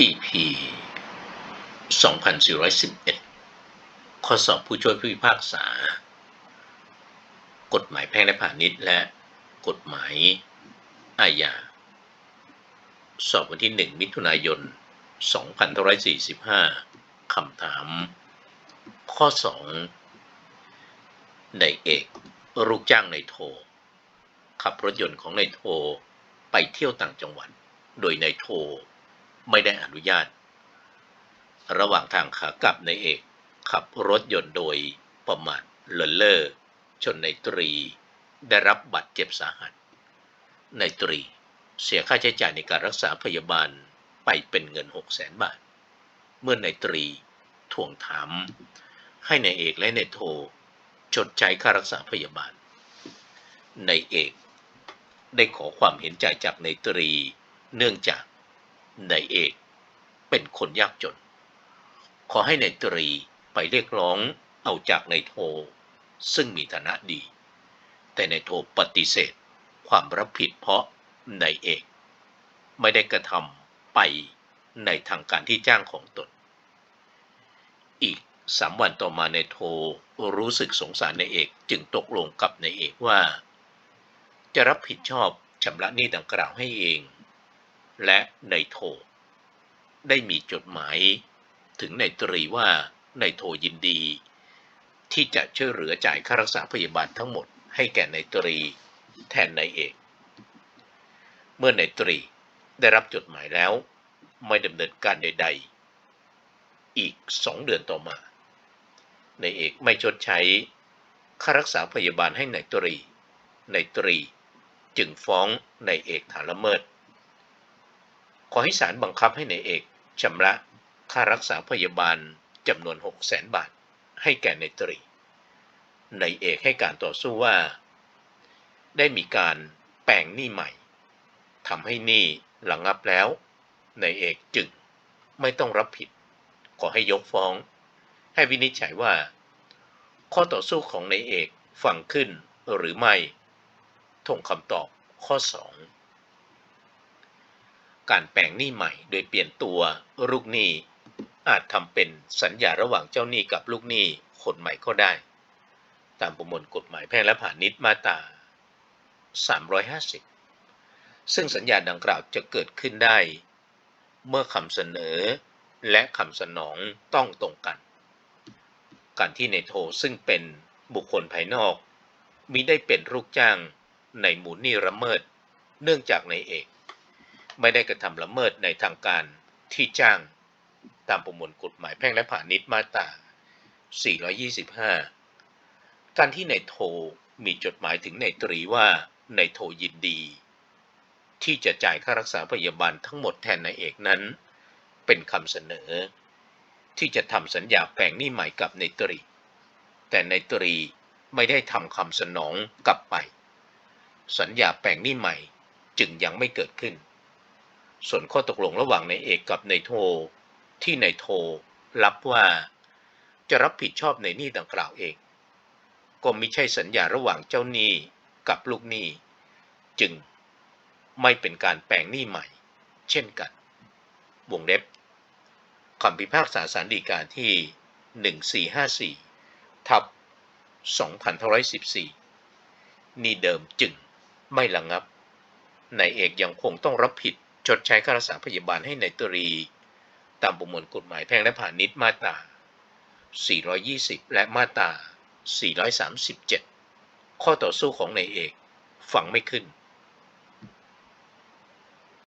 EP 2411 ข้อสอบผู้ช่วยผู้พิพากษา กฎหมายแพ่งและพาณิชย์และกฎหมายอาญา สอบวันที่ 1 มิถุนายน 2545 คำถาม ข้อ 2 ในเอกลูกจ้างในโท ขับรถยนต์ของในโท ไปเที่ยวต่างจังหวัด โดยในโท ไม่ได้อนุญาต ระหว่างทางขากลับในเอกขับรถยนต์โดยประมาทเลินเล่อชนในตรี ได้รับบาดเจ็บสาหัส ในตรีเสียค่าใช้จ่ายในการรักษาพยาบาลไปเป็นเงิน6 0แสนบาท เมื่อในตรีทวงถาม ให้ในเอกและในโทชดใช้ค่ารักษาพยาบาลในเอก ได้ขอความเห็นใจจากในตรี เนื่องจาก ในเอกเป็นคนยากจน ขอให้ในตรีไปเรียกร้องเอาจากในโท ซึ่งมีฐานะดี แต่ในโทปฏิเสธความรับผิดเพราะในเอกไม่ได้กระทำไปในทางการที่จ้างของตน อีกสามวันต่อมาในโทรู้สึกสงสารในเอกจึงตกลงกับในเอกว่า จะรับผิดชอบชำระหนี้ดังกล่าวให้เอง และในโท ได้มีจดหมาย ถึงในตรีว่าในโทยินดี ที่จะช่วยเหลือจ่ายค่ารักษาพยาบาลทั้งหมดให้แก่ในตรีแทนในเอก เมื่อในตรีได้รับจดหมายแล้วไม่ดำเนินการใด ๆ อีกสองเดือนต่อมาในเอกไม่ชดใช้ค่ารักษาพยาบาลให้ในตรีในตรีจึงฟ้องในเอกฐานละเมิด ขอให้ศาลบังคับให้ในเอกชำระค่ารักษาพยาบาลจำนวน 6 0 0 0 0 0บาท ให้แก่ในตรีในเอกให้การต่อสู้ว่า ได้มีการแปลงหนี้ใหม่ทำให้หนี้ระงับแล้ว ในเอกจึงไม่ต้องรับผิด ขอให้ยกฟ้อง ให้วินิจฉัยว่า ข้อต่อสู้ของในเอกฟังขึ้นหรือไม่ทงคำตอบข้อ 2 การแปลงหนี้ใหม่ โดยเปลี่ยนตัวลูกหนี้ อาจทำเป็นสัญญาระหว่างเจ้าหนี้กับลูกหนี้คนใหม่ก็ได้ ตามประมวลกฎหมายแพ่งและพาณิชย์มาตรา 350 ซึ่งสัญญาดังกล่าวจะเกิดขึ้นได้ เมื่อคำเสนอและคำสนองต้องตรงกัน การที่ในโทซึ่งเป็นบุคคลภายนอกมิได้เป็นลูกจ้างในหมูลหนี้ละเมิด เนื่องจากในเอก ไม่ได้กระทำละเมิดในทางการที่จ้างตามประมวลกฎหมายแพ่งและพาณิชย์มาตรา 425 การที่ในโทมีจดหมายถึงในตรีว่าในโทยินดี ที่จะจ่ายค่ารักษาพยาบาลทั้งหมดแทนนายเอกนั้น เป็นคำเสนอ ที่จะทำสัญญาแปลงหนี้ใหม่กับในตรี แต่ในตรีไม่ได้ทำคำสนองกลับไป สัญญาแปลงหนี้ใหม่จึงยังไม่เกิดขึ้น ส่วนข้อตกลงระหว่างในเอกกับในโท ที่ในโท รับว่าจะรับผิดชอบในหนี้ดังกล่าวเอง ก็ไม่ใช่สัญญาระหว่างเจ้าหนี้กับลูกหนี้ จึงไม่เป็นการแปลงหนี้ใหม่ เช่นกัน วงเล็บคำพิพากษาสารดีกาที่ 1454 ทับ 2514 นี่เดิมจึงไม่ระงับนายเอกยังคงต้องรับผิด ชดใช้ค่ารักษาพยาบาลให้ในายตรี ตามประมวลกฎหมายแพ่งและพาณิชย์มาตรา 420 และมาตรา 437 ข้อต่อสู้ของนายเอกฟังไม่ขึ้น